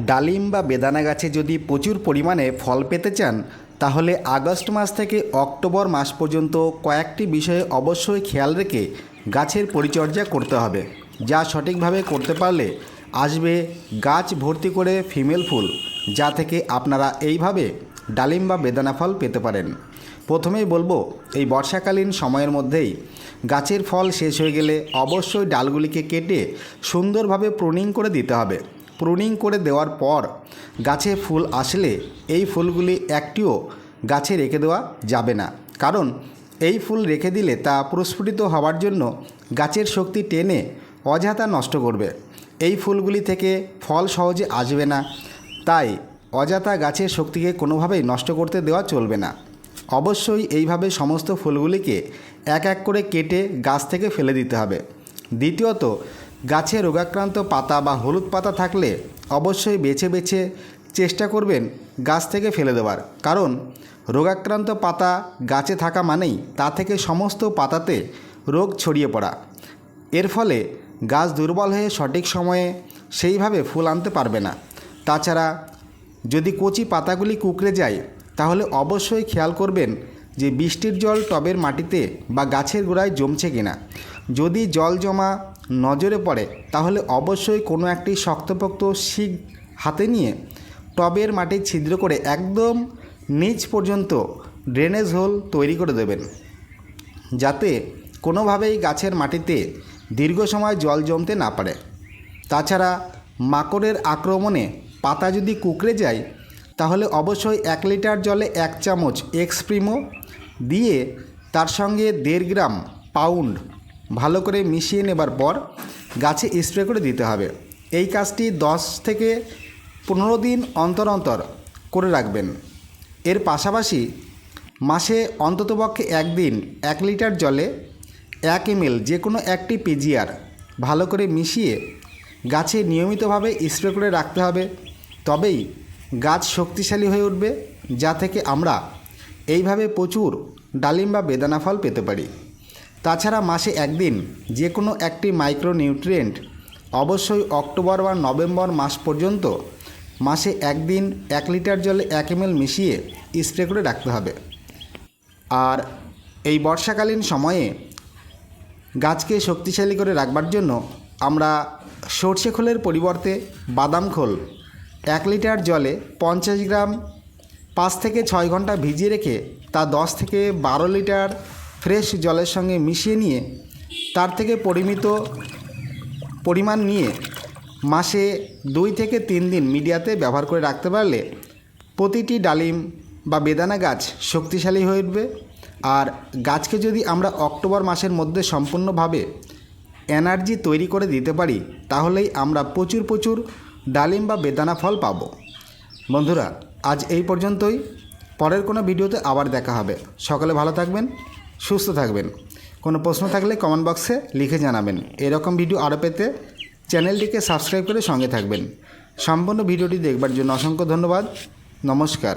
ডালিম বা বেদানা গাছে যদি প্রচুর পরিমাণে ফল পেতে চান, তাহলে আগস্ট মাস থেকে অক্টোবর মাস পর্যন্ত কয়েকটি বিষয়ে অবশ্যই খেয়াল রেখে গাছের পরিচর্যা করতে হবে, যা সঠিকভাবে করতে পারলে আসবে গাছ ভর্তি করে ফিমেল ফুল, যা থেকে আপনারা এইভাবে ডালিম বা বেদানা ফল পেতে পারেন। প্রথমেই বলব, এই বর্ষাকালীন সময়ের মধ্যেই গাছের ফল শেষ হয়ে গেলে অবশ্যই ডালগুলিকে কেটে সুন্দরভাবে প্রুনিং করে দিতে হবে প্রুনিং করে দেওয়ার পর গাছে ফুল আসলে এই ফুলগুলি একটিও গাছে রেখে দেওয়া যাবে না। কারণ এই ফুল রেখে দিলে তা প্রস্ফুটিত হওয়ার জন্য গাছের শক্তি টেনে অযথা নষ্ট করবে। এই ফুলগুলি থেকে ফল সহজে আসবে না। তাই অযথা গাছের শক্তিকে কোনোভাবেই নষ্ট করতে দেওয়া চলবে না। অবশ্যই এইভাবে সমস্ত ফুলগুলিকে এক এক করে কেটে গাছ থেকে ফেলে দিতে হবে। দ্বিতীয়ত গাছে রোগাক্রান্ত পাতা বা হলুদ পাতা থাকলে অবশ্যই বেছে বেছে চেষ্টা করবেন গাছ থেকে ফেলে দেওয়ার। কারণ রোগাক্রান্ত পাতা গাছে থাকা মানেই তা থেকে সমস্ত পাতাতে রোগ ছড়িয়ে পড়া। এর ফলে গাছ দুর্বল হয়ে সঠিক সময়ে সেইভাবে ফুল আনতে পারবে না। তাছাড়া যদি কচি পাতাগুলি কুকড়ে যায়, তাহলে অবশ্যই খেয়াল করবেন যে বৃষ্টির জল টবের মাটিতে বা গাছের গোড়ায় জমছে কিনা। যদি জল জমা নজরে পড়ে, তাহলে অবশ্যই কোনো একটি শক্তপোক্ত শিক হাতে নিয়ে টবের মাটি ছিদ্র করে একদম নিচ পর্যন্ত ড্রেনেজ হোল তৈরি করে দেবেন। যাতে কোনোভাবেই গাছের মাটিতে দীর্ঘ সময় জল জমতে না পারে। তাছাড়া মাকড়ের আক্রমণে পাতা যদি কুকড়ে যায়, তাহলে অবশ্যই এক লিটার জলে এক চামচ এক্সপ্রিমো দিয়ে তার সঙ্গে দেড় গ্রাম পাউন্ড ভালো করে মিশিয়ে নেবার পর গাছে স্প্রে করে দিতে হবে। এই কাজটি দশ থেকে পনেরো দিন অন্তর অন্তর করে রাখবেন। এর পাশাপাশি মাসে অন্ততপক্ষে একদিন এক লিটার জলে এক এমএল যে কোনো একটি পিজিআর ভালো করে মিশিয়ে গাছে নিয়মিতভাবে স্প্রে করে রাখতে হবে। তবেই গাছ শক্তিশালী হয়ে উঠবে, যা থেকে আমরা এইভাবে প্রচুর ডালিম বা বেদানা ফল পেতে পারি। তাছাড়া মাসে একদিন যে কোনো একটি মাইক্রোনিউট্রিয়েন্ট অবশ্যই অক্টোবর বা নভেম্বর মাস পর্যন্ত মাসে একদিন এক লিটার জলে এক এমএল মিশিয়ে স্প্রে করে রাখতে হবে। আর এই বর্ষাকালীন সময়ে গাছকে শক্তিশালী করে রাখবার জন্য আমরা সর্ষে খোলের পরিবর্তে বাদাম খোল এক লিটার জলে পঞ্চাশ গ্রাম পাঁচ থেকে ছয় ঘণ্টা ভিজিয়ে রেখে তা দশ থেকে বারো লিটার ফ্রেশ জলের সঙ্গে মিশিয়ে নিয়ে, তার থেকে পরিমিত পরিমাণ নিয়ে মাসে দুই থেকে তিন দিন মিডিয়াতে ব্যবহার করে রাখতে পারলে প্রতিটি ডালিম বা বেদানা গাছ শক্তিশালী হয়ে উঠবে। আর গাছকে যদি আমরা অক্টোবর মাসের মধ্যে সম্পূর্ণভাবে এনার্জি তৈরি করে দিতে পারি, তাহলেই আমরা প্রচুর প্রচুর ডালিম বা বেদানা ফল পাব। বন্ধুরা, আজ এই পর্যন্তই। পরের কোনো ভিডিওতে আবার দেখা হবে। সকলে ভালো থাকবেন। সুস্থ থাকবেন। কোনো প্রশ্ন থাকলে কমেন্ট বক্সে লিখে জানাবেন। এরকম ভিডিও আরও পেতে চ্যানেলটিকে সাবস্ক্রাইব করে সঙ্গে থাকবেন। সম্পূর্ণ ভিডিওটি দেখবার জন্য অসংখ্য ধন্যবাদ। নমস্কার।